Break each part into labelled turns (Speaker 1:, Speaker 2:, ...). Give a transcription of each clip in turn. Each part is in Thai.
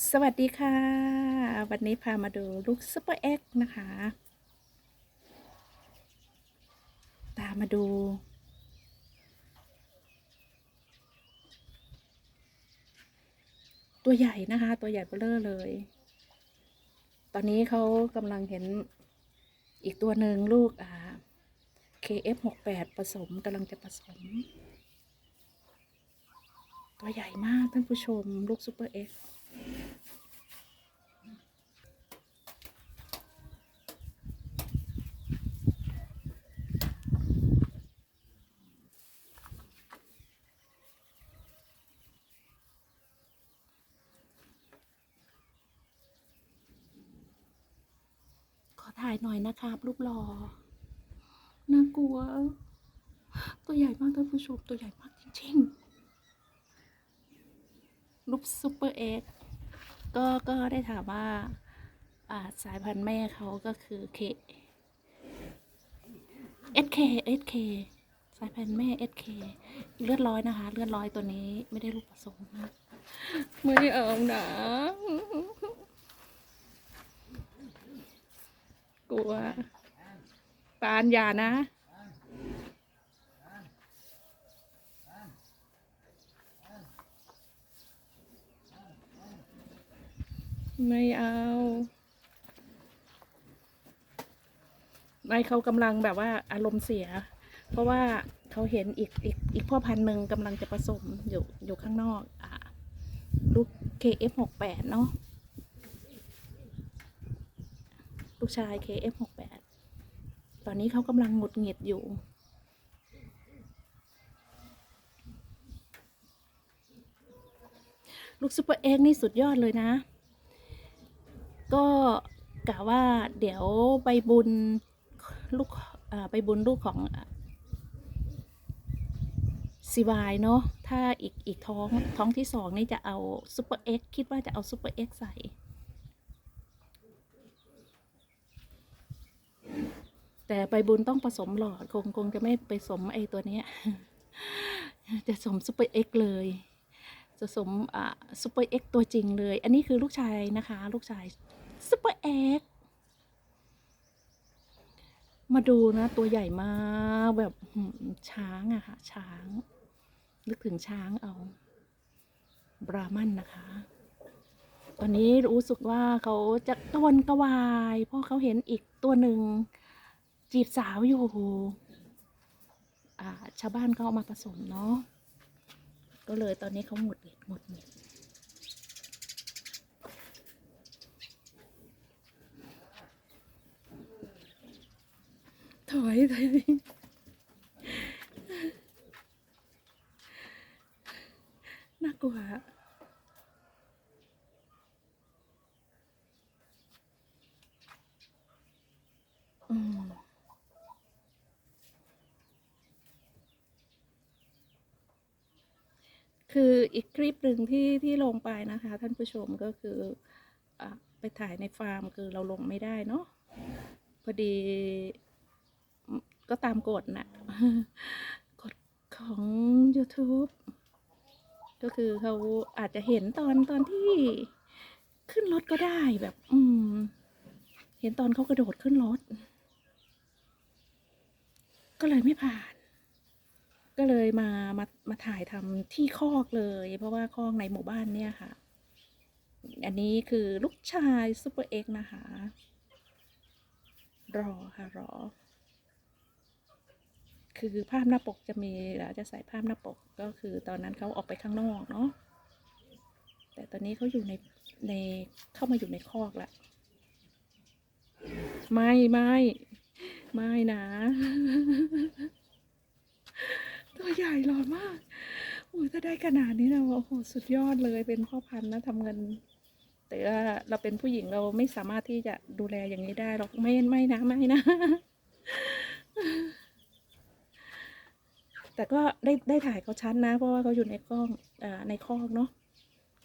Speaker 1: สวัสดีค่ะ วันนี้พามาดูลูกซุปเปอร์เอ็กซ์นะคะตามมาดู ตัวใหญ่นะคะ ตัวใหญ่เบ้อเร่อเลย ตอนนี้เขากำลังเห็นอีกตัวหนึ่งลูกอ่า KF68 ผสมกำลังจะผสม ตัวใหญ่มากท่านผู้ชม ลูกซุปเปอร์เอ็กซ์ ถ่ายหน่อยนะครับรูปหล่อน่ากลัว ตัวใหญ่มากท่านผู้ชมตัวใหญ่มากจริงๆรูปซูเปอร์เอ็กซ์ ก็ก็ได้ถามว่าอ่าสายพันธุ์แม่เขาก็คือเค SK SK สายพันธุ์แม่ SK เลือดร้อยนะคะ เลือดร้อยตัวนี้ไม่ได้ลูกผสมนะไม่เอานะกลัวปานอย่านะ ไม่เอา ไม่เขากำลังแบบว่าอารมณ์เสีย เพราะว่าเขาเห็นอีกอีกอีกพ่อพันธุ์หนึ่งกำลังจะผสมอยู่อยู่ข้างนอก อ่าลูก KF68 เนาะลูกชาย KF68 ตอนนี้เขากำลังหงุดหงิดอยู่ ลูกซูเปอร์เอ็กซ์นี่สุดยอดเลยนะ ก็กะว่าเดี๋ยวไปบุญลูกไปบุญลูกของซีวายเนาะถ้าอีกอีกท้องท้องที่สองนี่จะเอาซูเปอร์เอ็กคิดว่าจะเอาซูเปอร์เอ็กใส่แต่ไปบุญต้องผสมหลอดคงคงจะไม่ไปสมไอตัวเนี้ยจะสมซูเปอร์เอ็กเลยจะสมอ่าซูเปอร์เอ็กตัวจริงเลย อันนี้คือลูกชายนะคะ ลูกชาย ซูเปอร์เอ็กมาดูนะ ตัวใหญ่มากแบบช้างอะค่ะ ช้าง นึกถึงช้างเอา บรามันนะคะ ตอนนี้รู้สึกว่าเขาจะกระวนกระวาย เพราะเขาเห็นอีกตัวหนึ่ง จีบสาวอยู่ชาวบ้านเขาเอามาผสมเนาะก็เลยตอนนี้เขาหงุดหงิดหงุดหงิด ถอยถอยน่ากลัวอืมคืออีกคลิปหนึ่งที่ที่ลงไปนะคะ ท่านผู้ชมก็คืออไปถ่ายในฟาร์มคือเราลงไม่ได้เนาะพอดี ก็ตามกฎนะกฎของ YouTube ก็คือเขาอาจจะเห็นตอนตอนที่ขึ้นรถก็ได้แบบ อืม เห็นตอนเขากระโดดขึ้นรถ ก็เลยไม่ผ่าน ก็เลยมามามาถ่ายทำที่คอกเลย เพราะว่าคอกในหมู่บ้านเนี่ยค่ะ อันนี้คือลูกชายซูเปอร์เอ็กนะคะ รอค่ะรอ คือภาพหน้าปกจะมีเราจะใส่ภาพหน้าปกก็คือตอนนั้นเขาออกไปข้างนอกเนาะแต่ตอนนี้เขาอยู่ในในเข้ามาอยู่ในคอกล้วไม่ไม่ไม่นะ ตัวใหญ่หล่อมากโอ้ยถ้าได้ขนาดนี้นะโอ้โหสุดยอดเลยเป็นพ่อพันธุ์นะทำเงิน แต่ว่าเราเป็นผู้หญิงเราไม่สามารถที่จะดูแลอย่างนี้ได้หรอกไม่ไม่นะไม่นะ แต่ก็ได้ได้ถ่ายเขาชัดนะ เพราะว่าเขาอยู่ในกล้องอ่าในคอกเนาะ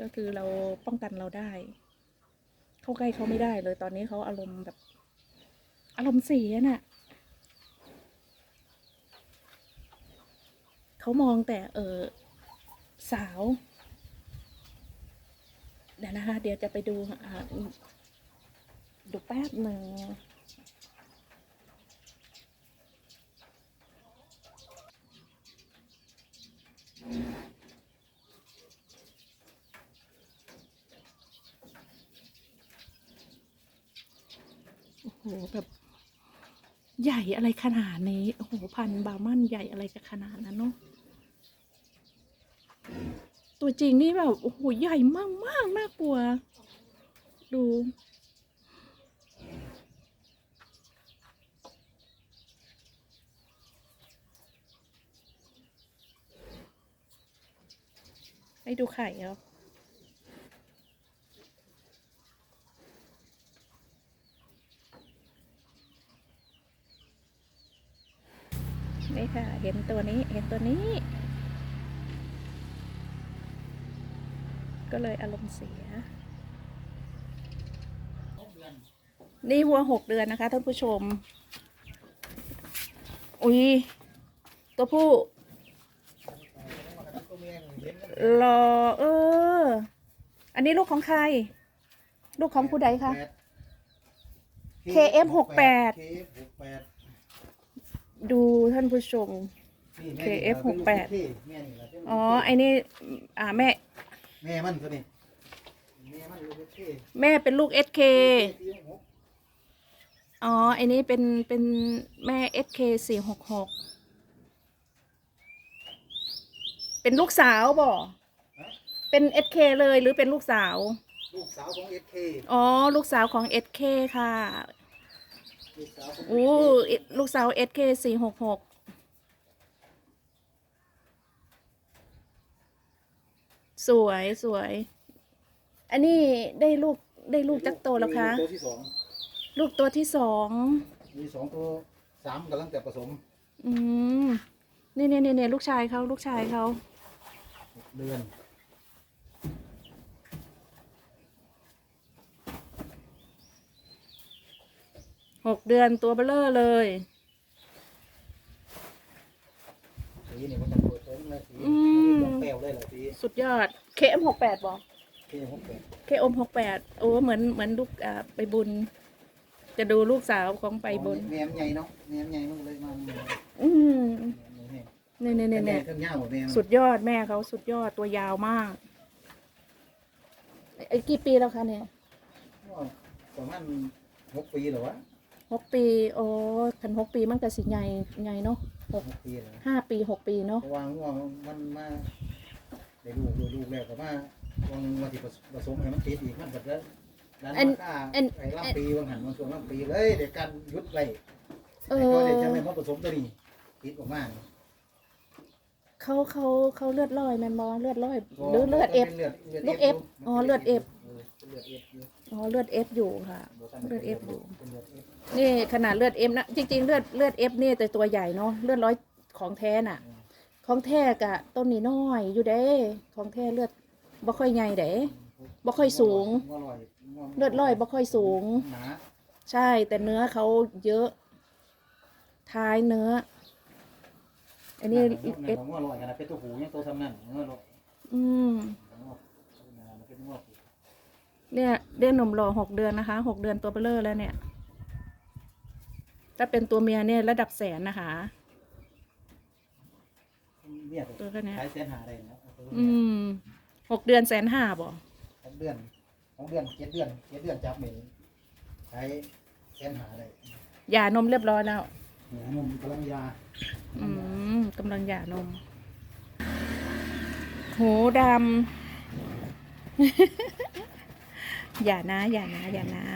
Speaker 1: ก็คือเราป้องกันเราได้ เข้าใกล้เขาไม่ได้เลยตอนนี้เขาอารมณ์แบบ อารมณ์เสียน่ะเขามองแต่เออสาวเดี๋ยวนะคะ เดี๋ยวจะไปดูอ่าดูแป๊บหนึ่ง โอ้โหแบบใหญ่อะไรขนาดนี้ โอ้โห พันบาร์มันใหญ่อะไรจะขนาดนั้นเนาะ ตัวจริงนี่แบบ โอ้โห ใหญ่มากมากๆน่ากลัว ดู ให้ดูไข่เอานี่ค่ะ เห็นตัวนี้ เห็นตัวนี้ ก็เลยอารมณ์เสีย นี่วัวหกเดือนนะคะท่านผู้ชม อุ้ยตัวผู้ รอเออ อันนี้ลูกของใคร ลูกของผู้ใดคะ KF หกแปดดูท่านผู้ชม KF หกแปดอ๋อ ไอ้นี่ อ่าแม่
Speaker 2: แม่มันนี้แม่เป็
Speaker 1: นลูก SK อ๋อไอ้นี้เป็นเป็นแม่ SK สี่หกหก เป็นลูกสาวบ่เป็น SK เลยหรือเป็นลูกสาว
Speaker 2: ลูกสาวของเอสเค
Speaker 1: อ๋อ ลูกสาวของ SK ค่ะ
Speaker 2: ลูกสาวของ
Speaker 1: อู้ลูกสาว SK สี่หกหกสวยสวย อันนี้ได้ลูกได้ลูกจักโตแล้วคะ
Speaker 2: ตัวที่สอง
Speaker 1: ลูกตัวที่สอง
Speaker 2: มีสองตัวสามกำลังแต่ผสม
Speaker 1: อืมนี่นี่นี่นี่ลูกชายเขาลูกชายเขา
Speaker 2: หก เดือน
Speaker 1: หกเดือนตัวเบลเลอร์เลย
Speaker 2: สีนี่มันจะเปิดเต็มเลยสี
Speaker 1: อืม
Speaker 2: แป้วเลยเหรอสี
Speaker 1: สุดยอด KM หกแปดบอก
Speaker 2: เคหกแปด
Speaker 1: KM หกแปดโอ้เหมือนเหมือนลูกอ่าไปบุญ จะดูลูกสาวของไปบุญ
Speaker 2: แม่มใหญ่เนาะแม่มใหญ่มันเลยมาแม่ม
Speaker 1: อืม
Speaker 2: ใหญ่
Speaker 1: นี่นี่นี่
Speaker 2: แม่
Speaker 1: นี่
Speaker 2: เครื่องย่างหมดแม่ม
Speaker 1: สุดยอดแม่เขาสุดยอดตัวยาวมากไอ้กี่ปีแล้วคะเนี่ย
Speaker 2: ก็ประมาณหกปีเหรอวะ
Speaker 1: หกปีโอ้พันหกปีมันก็สิใหญ่ใหญ่เนาะหก
Speaker 2: หกปีเหรอ
Speaker 1: ห้าปีหกปีเนาะ
Speaker 2: เพราะว่าง่วงมันมาได้ลูกลูกลูกแล้วก็มาวังมาที่ผสมให้มันติดอีกมันก็จะดันมาค่าไอ้ลำปีวังหันมันช่วงลำปีเลยเด็กการยุดไว้
Speaker 1: เอ
Speaker 2: ไอ้ก็
Speaker 1: อ
Speaker 2: เด็กจะไม่มาผสมตัวนี้ติดออกมา
Speaker 1: เขาเขาเขาเลือดลอยแมนบอเลือดลอยหรือเลือดเอฟ ลูก F อ๋อเลือด F
Speaker 2: เลือดเอฟอยู่
Speaker 1: อ๋อเลือดเอฟอยู่ค่ะ เลือด F อยู่
Speaker 2: เป็นเลือดเอฟ
Speaker 1: นี่ขนาดเลือดเอฟนะจริงๆเลือดเลือดเอฟนี่แต่ตัวใหญ่เนาะเลือดร้อยของแท้น่ะ ของแท้กะต้นนี้น้อยอยู่เด้ ของแท้เลือดบ่ค่อยใหญ่เด้ บ่ค่อยสูง
Speaker 2: งัวลอยงัว
Speaker 1: เลือดร้อยบ่ค่อยสูง
Speaker 2: หนา
Speaker 1: ใช่แต่เนื้อเขาเยอะ ท้ายเนื้อ อันนี้
Speaker 2: เอ
Speaker 1: เอฟ
Speaker 2: ฟงัวลอยขนาดเป็นตัวหูยังตัวทำนั่นงัวลอย
Speaker 1: อืม
Speaker 2: งัวหนามันเป็นงัวผู
Speaker 1: เนี่ยเด่นหนุ่มหล่อหกเดือนนะคะหกเดือนตัวเบลเลอร์แล้วเนี่ย ถ้าเป็นตัวเมียเนี่ยระดับแสนนะคะ
Speaker 2: เนี่ย
Speaker 1: ตัวแค่เนี้ย
Speaker 2: ขายแสนหาได้นะเอาตัว
Speaker 1: อื
Speaker 2: เนี่ย
Speaker 1: มหกเดือนแสนห้าบ่
Speaker 2: หกเดือนหกเดือนเจ็ดเดือนเจ็ดเดือนจับเหม็นใช้แสนหาได้
Speaker 1: หย่านมเรียบร้อยแล้ว
Speaker 2: ห นูนมกำลังยา
Speaker 1: อืมกำลังหย่านม หูดำ อย่านะ อย่านะ อย่านะ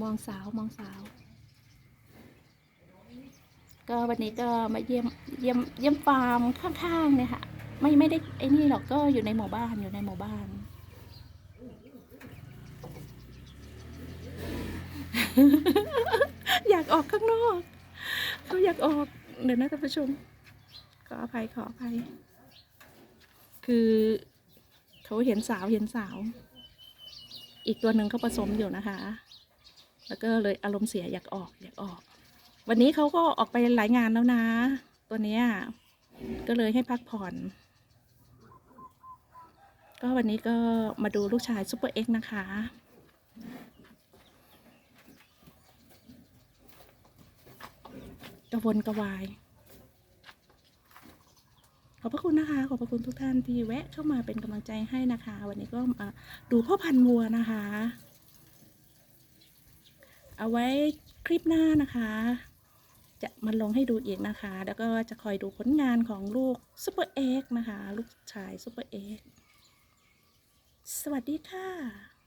Speaker 1: มองสาว มองสาว ก็วันนี้ก็มาเยี่ยมเยี่ยมเยี่ยมฟาร์มข้างๆเนี่ยค่ะไม่ไม่ได้ไอ้นี่หรอกก็อยู่ในหมู่บ้านอยู่ในหมู่บ้าน อยากออกข้างนอกเขาอยากออกเดี๋ยวนะท่านผู้ชมขออภัยขออภัย คือเขาเห็นสาวเห็นสาว อีกตัวหนึ่งเขาผสมอยู่นะคะ แล้วก็เลยอารมณ์เสียอยากออกอยากออก วันนี้เขาก็ออกไปหลายงานแล้วนะ ตัวเนี้ยก็เลยให้พักผ่อน ก็วันนี้ก็มาดูลูกชายซูเปอร์เอ็กซ์นะคะ กระวนกระวาย ขอบพระคุณนะคะ ขอบพระคุณทุกท่านที่แวะเข้ามาเป็นกำลังใจให้นะคะ วันนี้ก็ดูพ่อพันธุ์วัวนะคะ เอาไว้คลิปหน้านะคะ จะมาลงให้ดูอีกนะคะ แล้วก็จะคอยดูผลงานของลูกซูเปอร์เอ็กนะคะ ลูกชายซูเปอร์เอ็กสวัสดีค่ะ